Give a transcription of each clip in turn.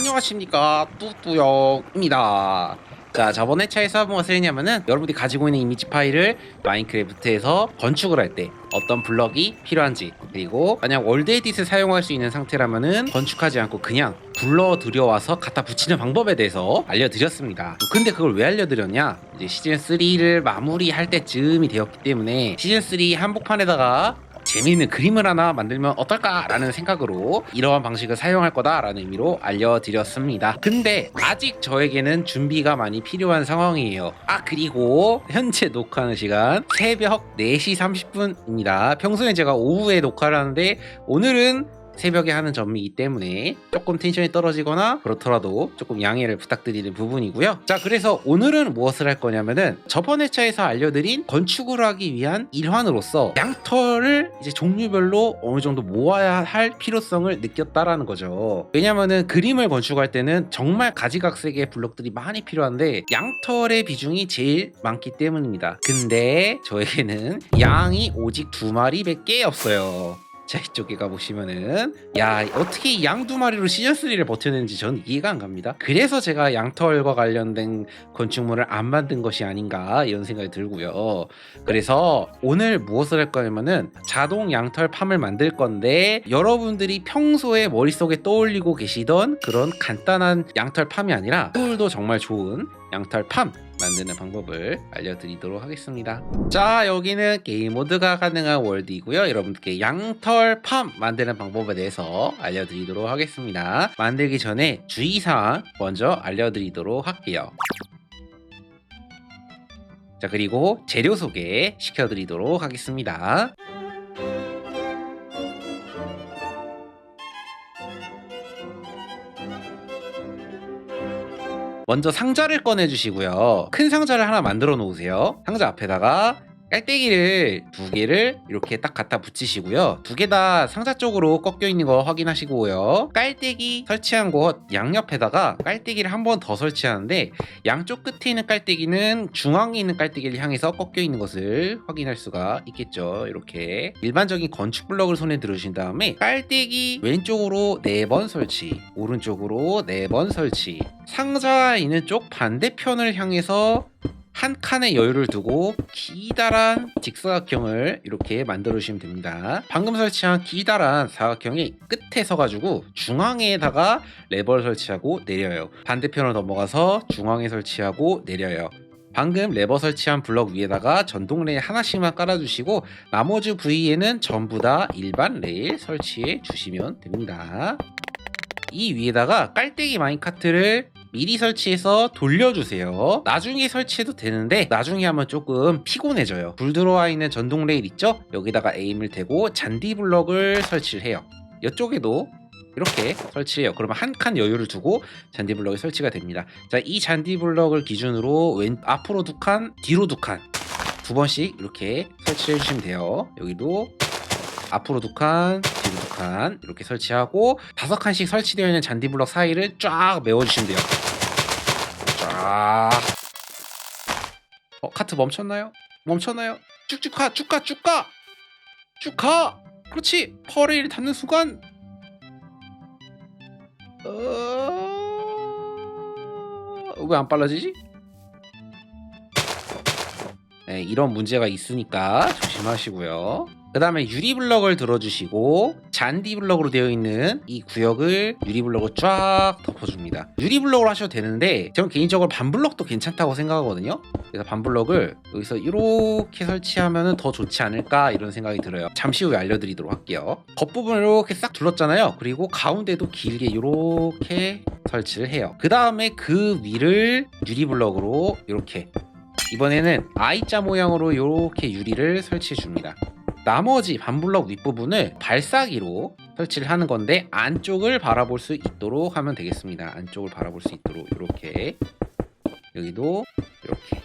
안녕하십니까. 뚜뚜영입니다. 자 저번 회차에서 무엇을 했냐면은 여러분들이 가지고 있는 이미지 파일을 마인크래프트에서 건축을 할 때 어떤 블럭이 필요한지 그리고 만약 월드 에딧을 사용할 수 있는 상태라면은 건축하지 않고 그냥 불러 들여와서 갖다 붙이는 방법에 대해서 알려드렸습니다. 근데 그걸 왜 알려드렸냐? 이제 시즌 3를 마무리할 때쯤이 되었기 때문에 시즌 3 한복판에다가 재미있는 그림을 하나 만들면 어떨까라는 생각으로 이러한 방식을 사용할 거다라는 의미로 알려드렸습니다. 근데 아직 저에게는 준비가 많이 필요한 상황이에요. 아 그리고 현재 녹화하는 시간 새벽 4시 30분입니다. 평소에 제가 오후에 녹화를 하는데 오늘은 새벽에 하는 점이기 때문에 조금 텐션이 떨어지거나 그렇더라도 조금 양해를 부탁드리는 부분이고요. 자, 그래서 오늘은 무엇을 할 거냐면은 저번 회차에서 알려드린 건축을 하기 위한 일환으로서 양털을 이제 종류별로 어느 정도 모아야 할 필요성을 느꼈다라는 거죠. 왜냐면은 그림을 건축할 때는 정말 가지각색의 블록들이 많이 필요한데 양털의 비중이 제일 많기 때문입니다. 근데 저에게는 양이 오직 두 마리밖에 없어요. 자 이쪽에 가보시면은 야 어떻게 양 두 마리로 시즌 3를 버텼는지 저는 이해가 안 갑니다. 그래서 제가 양털과 관련된 건축물을 안 만든 것이 아닌가 이런 생각이 들고요. 그래서 오늘 무엇을 할 거냐면은 자동 양털 팜을 만들 건데 여러분들이 평소에 머릿속에 떠올리고 계시던 그런 간단한 양털 팜이 아니라 툴도 정말 좋은 양털 팜 만드는 방법을 알려드리도록 하겠습니다. 자 여기는 게임 모드가 가능한 월드이고요. 여러분들께 양털 팜 만드는 방법에 대해서 알려드리도록 하겠습니다. 만들기 전에 주의사항 먼저 알려드리도록 할게요. 자 그리고 재료 소개 시켜드리도록 하겠습니다. 먼저 상자를 꺼내 주시고요. 큰 상자를 하나 만들어 놓으세요. 상자 앞에다가 깔때기를 두 개를 이렇게 딱 갖다 붙이시고요. 두 개 다 상자 쪽으로 꺾여 있는 거 확인하시고요. 깔때기 설치한 곳 양옆에다가 깔때기를 한 번 더 설치하는데 양쪽 끝에 있는 깔때기는 중앙에 있는 깔때기를 향해서 꺾여 있는 것을 확인할 수가 있겠죠. 이렇게 일반적인 건축 블럭을 손에 들으신 다음에 깔때기 왼쪽으로 네 번 설치, 오른쪽으로 네 번 설치. 상자 있는 쪽 반대편을 향해서 한 칸의 여유를 두고 기다란 직사각형을 이렇게 만들어 주시면 됩니다. 방금 설치한 기다란 사각형이 끝에 서가지고 중앙에다가 레버를 설치하고 내려요. 반대편으로 넘어가서 중앙에 설치하고 내려요. 방금 레버 설치한 블럭 위에다가 전동 레일 하나씩만 깔아주시고 나머지 부위에는 전부 다 일반 레일 설치해 주시면 됩니다. 이 위에다가 깔때기 마인카트를 미리 설치해서 돌려주세요. 나중에 설치해도 되는데 나중에 하면 조금 피곤해져요. 불 들어와 있는 전동 레일 있죠? 여기다가 에임을 대고 잔디 블럭을 설치를 해요. 이쪽에도 이렇게 설치해요. 그러면 한 칸 여유를 두고 잔디 블럭이 설치가 됩니다. 자, 이 잔디 블럭을 기준으로 왼 앞으로 두 칸, 뒤로 두 칸, 두 번씩 이렇게 설치해 주시면 돼요. 여기도 앞으로 두 칸, 뒤로 두 칸 이렇게 설치하고 다섯 칸씩 설치되어 있는 잔디 블럭 사이를 쫙 메워주시면 돼요. 쫙. 어 카트 멈췄나요? 멈췄나요? 쭉쭉 가, 쭉 가, 쭉 가, 쭉 가. 그렇지. 퍼레일 닿는 순간. 어... 왜안 빨라지지? 네, 이런 문제가 있으니까 조심하시고요. 그 다음에 유리 블럭을 들어주시고 잔디 블럭으로 되어 있는 이 구역을 유리 블럭을 쫙 덮어줍니다. 유리 블럭으로 하셔도 되는데 저는 개인적으로 반 블럭도 괜찮다고 생각하거든요. 그래서 반 블럭을 여기서 이렇게 설치하면 더 좋지 않을까 이런 생각이 들어요. 잠시 후에 알려드리도록 할게요. 겉부분을 이렇게 싹 둘렀잖아요. 그리고 가운데도 길게 이렇게 설치를 해요. 그 다음에 그 위를 유리 블럭으로 이렇게 이번에는 I자 모양으로 이렇게 유리를 설치해 줍니다. 나머지 반블럭 윗부분을 발사기로 설치를 하는 건데 안쪽을 바라볼 수 있도록 하면 되겠습니다. 안쪽을 바라볼 수 있도록 이렇게 여기도 이렇게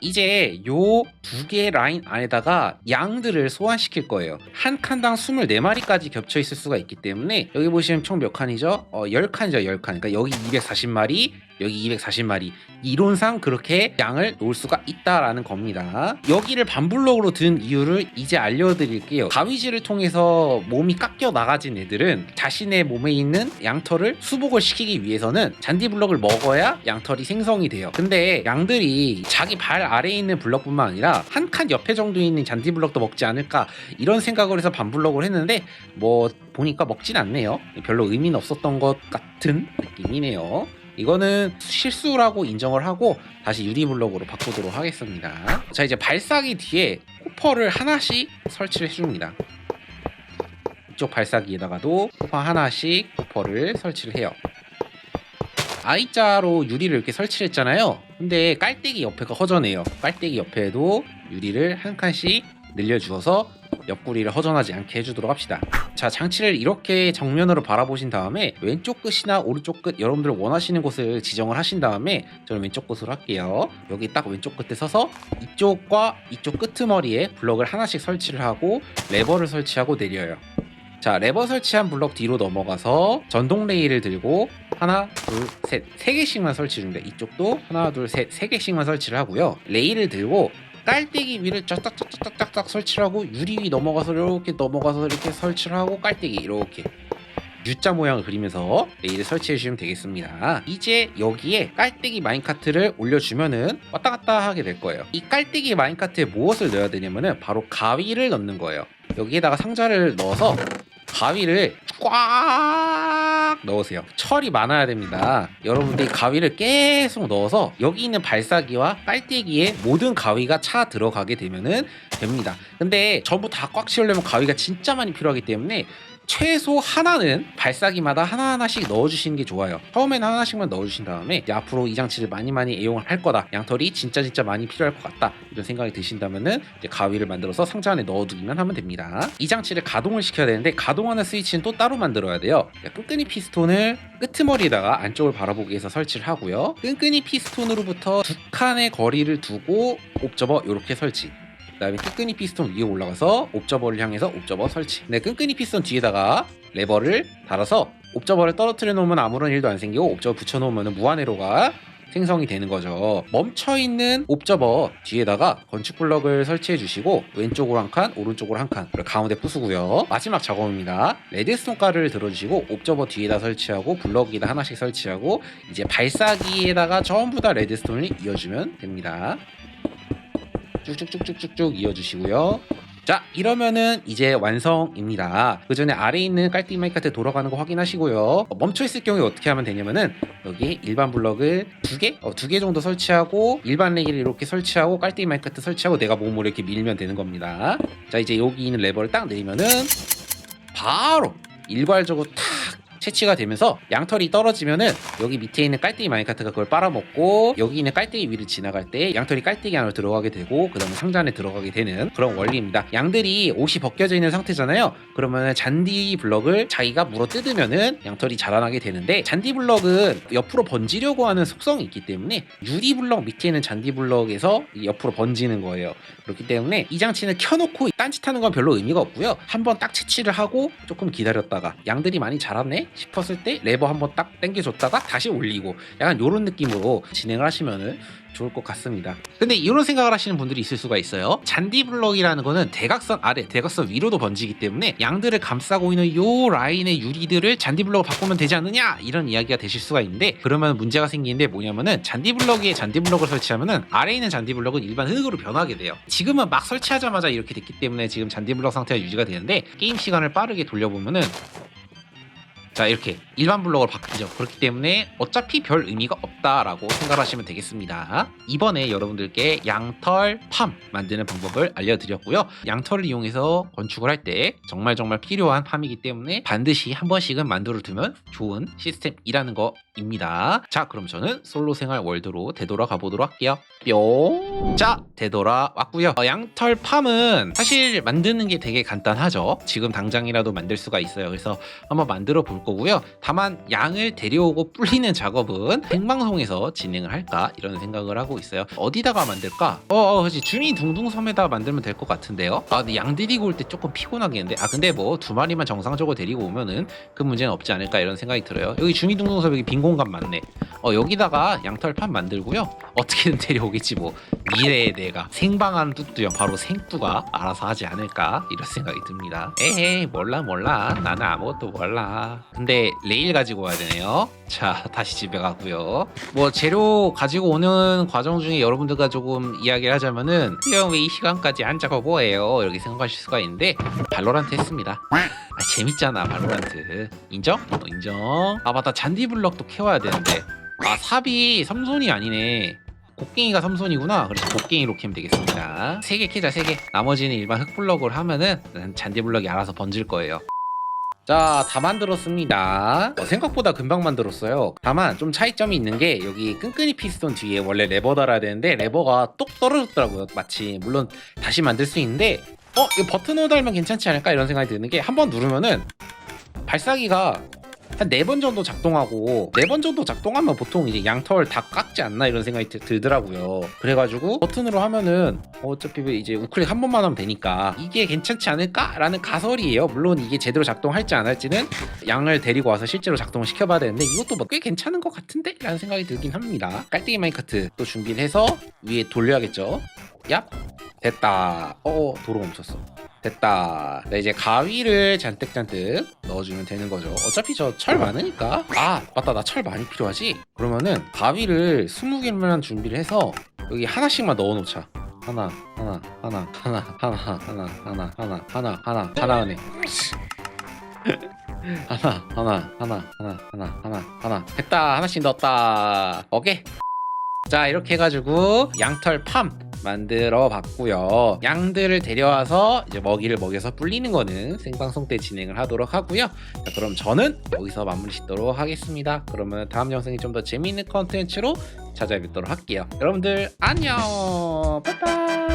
이제 요 두 개의 라인 안에다가 양들을 소환시킬 거예요. 한 칸당 24마리까지 겹쳐 있을 수가 있기 때문에 여기 보시면 총 몇 칸이죠? 어, 10칸이죠, 10칸. 그러니까 여기 240마리, 여기 240마리 이론상 그렇게 양을 놓을 수가 있다라는 겁니다. 여기를 반블럭으로 든 이유를 이제 알려드릴게요. 가위질을 통해서 몸이 깎여 나가진 애들은 자신의 몸에 있는 양털을 수복을 시키기 위해서는 잔디 블럭을 먹어야 양털이 생성이 돼요. 근데 양들이 자기 발 아래에 있는 블럭뿐만 아니라 한 칸 옆에 정도에 있는 잔디 블럭도 먹지 않을까 이런 생각을 해서 반블럭을 했는데 뭐 보니까 먹진 않네요. 별로 의미는 없었던 것 같은 느낌이네요. 이거는 실수라고 인정을 하고 다시 유리블럭으로 바꾸도록 하겠습니다. 자 이제 발사기 뒤에 코퍼를 하나씩 설치를 해줍니다. 이쪽 발사기에다가도 코퍼 하나씩 코퍼를 설치를 해요. I자로 유리를 이렇게 설치를 했잖아요. 근데 깔때기 옆에가 허전해요. 깔때기 옆에도 유리를 한 칸씩 늘려주어서 옆구리를 허전하지 않게 해주도록 합시다. 자, 장치를 이렇게 정면으로 바라보신 다음에 왼쪽 끝이나 오른쪽 끝 여러분들 원하시는 곳을 지정을 하신 다음에 저는 왼쪽 끝으로 할게요. 여기 딱 왼쪽 끝에 서서 이쪽과 이쪽 끄트머리에 블럭을 하나씩 설치를 하고 레버를 설치하고 내려요. 자, 레버 설치한 블럭 뒤로 넘어가서 전동 레일을 들고 하나, 둘, 셋, 세 개씩만 설치 중입니다. 이쪽도 하나, 둘, 셋, 세 개씩만 설치를 하고요. 레일을 들고 깔때기 위를 짝짝짝짝짝짝 설치를 하고 유리 위 넘어가서 이렇게 넘어가서 이렇게 설치를 하고 깔때기 이렇게 U자 모양을 그리면서 레일을 설치해 주시면 되겠습니다. 이제 여기에 깔때기 마인카트를 올려주면은 왔다 갔다 하게 될 거예요. 이 깔때기 마인카트에 무엇을 넣어야 되냐면은 바로 가위를 넣는 거예요. 여기에다가 상자를 넣어서 가위를 꽉 넣으세요. 철이 많아야 됩니다. 여러분들이 가위를 계속 넣어서 여기 있는 발사기와 빨대기에 모든 가위가 차 들어가게 되면은 됩니다. 근데 전부 다 꽉 채우려면 가위가 진짜 많이 필요하기 때문에 최소 하나는 발사기마다 하나하나씩 넣어주시는 게 좋아요. 처음에는 하나씩만 넣어주신 다음에 이제 앞으로 이 장치를 많이 많이 애용을 할 거다. 양털이 진짜 진짜 많이 필요할 것 같다. 이런 생각이 드신다면은 이제 가위를 만들어서 상자 안에 넣어두기만 하면 됩니다. 이 장치를 가동을 시켜야 되는데 가동하는 스위치는 또 따로 만들어야 돼요. 끈끈이 피스톤을 끄트머리에다가 안쪽을 바라보기 위해서 설치를 하고요. 끈끈이 피스톤으로부터 두 칸의 거리를 두고 옵저버 이렇게 설치. 그 다음에 끈끈이 피스톤 위에 올라가서 옵저버를 향해서 옵저버 설치. 네, 끈끈이 피스톤 뒤에다가 레버를 달아서 옵저버를 떨어뜨려 놓으면 아무런 일도 안 생기고 옵저버 붙여 놓으면 무한회로가 생성이 되는 거죠. 멈춰 있는 옵저버 뒤에다가 건축 블럭을 설치해 주시고 왼쪽으로 한 칸, 오른쪽으로 한 칸, 가운데 부수고요. 마지막 작업입니다. 레드스톤 가루를 들어주시고 옵저버 뒤에다 설치하고 블럭에다 하나씩 설치하고 이제 발사기에다가 전부 다 레드스톤을 이어주면 됩니다. 쭉쭉쭉쭉쭉 이어주시고요. 자 이러면은 이제 완성입니다. 그 전에 아래에 있는 깔띠 마이카트 돌아가는 거 확인하시고요. 멈춰 있을 경우에 어떻게 하면 되냐면은 여기 일반 블럭을 두 개, 어, 두 개 정도 설치하고 일반 레기를 이렇게 설치하고 깔띠 마이카트 설치하고 내가 몸으로 이렇게 밀면 되는 겁니다. 자 이제 여기 있는 레버를 딱 내리면은 바로 일괄적으로 탁 채취가 되면서 양털이 떨어지면은 여기 밑에 있는 깔때기 마인카트가 그걸 빨아먹고 여기 있는 깔때기 위를 지나갈 때 양털이 깔때기 안으로 들어가게 되고 그 다음에 상자 안에 들어가게 되는 그런 원리입니다. 양들이 옷이 벗겨져 있는 상태잖아요. 그러면 잔디 블럭을 자기가 물어 뜯으면은 양털이 자라나게 되는데 잔디 블럭은 옆으로 번지려고 하는 속성이 있기 때문에 유리 블럭 밑에 있는 잔디 블럭에서 옆으로 번지는 거예요. 그렇기 때문에 이 장치는 켜놓고 딴짓하는 건 별로 의미가 없고요. 한번 딱 채취를 하고 조금 기다렸다가 양들이 많이 자랐네 싶었을 때 레버 한번 딱 당겨줬다가 다시 올리고 약간 이런 느낌으로 진행을 하시면은 좋을 것 같습니다. 근데 이런 생각을 하시는 분들이 있을 수가 있어요. 잔디 블럭이라는 거는 대각선 아래, 대각선 위로도 번지기 때문에 양들을 감싸고 있는 요 라인의 유리들을 잔디 블럭으로 바꾸면 되지 않느냐 이런 이야기가 되실 수가 있는데 그러면 문제가 생기는데 뭐냐면은 잔디 블럭 위에 잔디 블럭을 설치하면은 아래에 있는 잔디 블럭은 일반 흙으로 변하게 돼요. 지금은 막 설치하자마자 이렇게 됐기 때문에 지금 잔디 블럭 상태가 유지가 되는데 게임 시간을 빠르게 돌려보면은 자 이렇게 일반 블록으로 바뀌죠. 그렇기 때문에 어차피 별 의미가 없다라고 생각하시면 되겠습니다. 이번에 여러분들께 양털 팜 만드는 방법을 알려드렸고요. 양털을 이용해서 건축을 할 때 정말 정말 필요한 팜이기 때문에 반드시 한 번씩은 만들어 두면 좋은 시스템이라는 거입니다. 자 그럼 저는 솔로 생활 월드로 되돌아가 보도록 할게요. 뿅 자 되돌아왔고요. 어, 양털 팜은 사실 만드는 게 되게 간단하죠. 지금 당장이라도 만들 수가 있어요. 그래서 한번 만들어 볼 거고요. 다만 양을 데려오고 불리는 작업은 생방송에서 진행을 할까 이런 생각을 하고 있어요. 어디다가 만들까? 어, 어 그렇지 주민 둥둥 섬에다 만들면 될 것 같은데요. 아, 근데 양 데리고 올 때 조금 피곤하겠는데. 아, 근데 뭐 두 마리만 정상적으로 데리고 오면은 그 문제는 없지 않을까 이런 생각이 들어요. 여기 주민 둥둥 섬 여기 빈 공간 많네. 어 여기다가 양털판 만들고요 어떻게든 데려오겠지 뭐 미래의 내가 생방한 뚜뚜형 바로 생뚜가 알아서 하지 않을까 이런 생각이 듭니다 에헤이 몰라 몰라 나는 아무것도 몰라 근데 레일 가지고 와야 되네요. 자 다시 집에 가고요. 뭐 재료 가지고 오는 과정 중에 여러분들과 조금 이야기를 하자면은 형 왜 이 시간까지 안 작업 뭐해요? 이렇게 생각하실 수가 있는데 발로란트 했습니다. 아 재밌잖아 발로란트. 인정? 어, 인정. 아 맞다. 잔디블럭도 캐와야 되는데. 아 삽이 삼손이 아니네. 곡괭이가 삼손이구나. 그래서 곡괭이로 캐면 되겠습니다. 세 개 캐자 세 개. 나머지는 일반 흙블럭을 하면은 잔디블럭이 알아서 번질 거예요 자, 다 만들었습니다. 어, 생각보다 금방 만들었어요. 다만 좀 차이점이 있는 게 여기 끈끈이 피스톤 뒤에 원래 레버 달아야 되는데 레버가 똑 떨어졌더라고요. 마치 물론 다시 만들 수 있는데 어, 이거 버튼으로 달면 괜찮지 않을까 이런 생각이 드는 게 한 번 누르면은 발사기가 한 네 번 정도 작동하고 네 번 정도 작동하면 보통 이제 양털 다 깎지 않나 이런 생각이 드- 들더라고요. 그래가지고 버튼으로 하면은 어차피 이제 우클릭 한 번만 하면 되니까 이게 괜찮지 않을까라는 가설이에요. 물론 이게 제대로 작동할지 안 할지는 양을 데리고 와서 실제로 작동을 시켜봐야 되는데 이것도 뭐 꽤 괜찮은 것 같은데? 라는 생각이 들긴 합니다. 깔때기 마인카트 또 준비를 해서 위에 돌려야겠죠. 얍 됐다. 어 도로 멈췄어. 됐다. 네, 이제 가위를 잔뜩잔뜩 넣어주면 되는 거죠. 어차피 저 철 많으니까. 아, 맞다. 나 철 많이 필요하지? 그러면은 가위를 20개만 준비를 해서 여기 하나씩만 넣어 놓자. 하나, 하나, 하나, 하나, 하나, 하나, 하나, 하나, 하나, 하나, 하나네. 하나, 하나, 하나, 하나, 하나, 하나, 하나. 됐다. 하나씩 넣었다. 오케이. 자, 이렇게 해가지고 양털 팜 만들어 봤고요. 양들을 데려와서 이제 먹이를 먹여서 불리는 거는 생방송 때 진행을 하도록 하고요. 자, 그럼 저는 여기서 마무리 짓도록 하겠습니다. 그러면 다음 영상이 좀 더 재미있는 컨텐츠로 찾아뵙도록 할게요. 여러분들 안녕. 빠이빠이.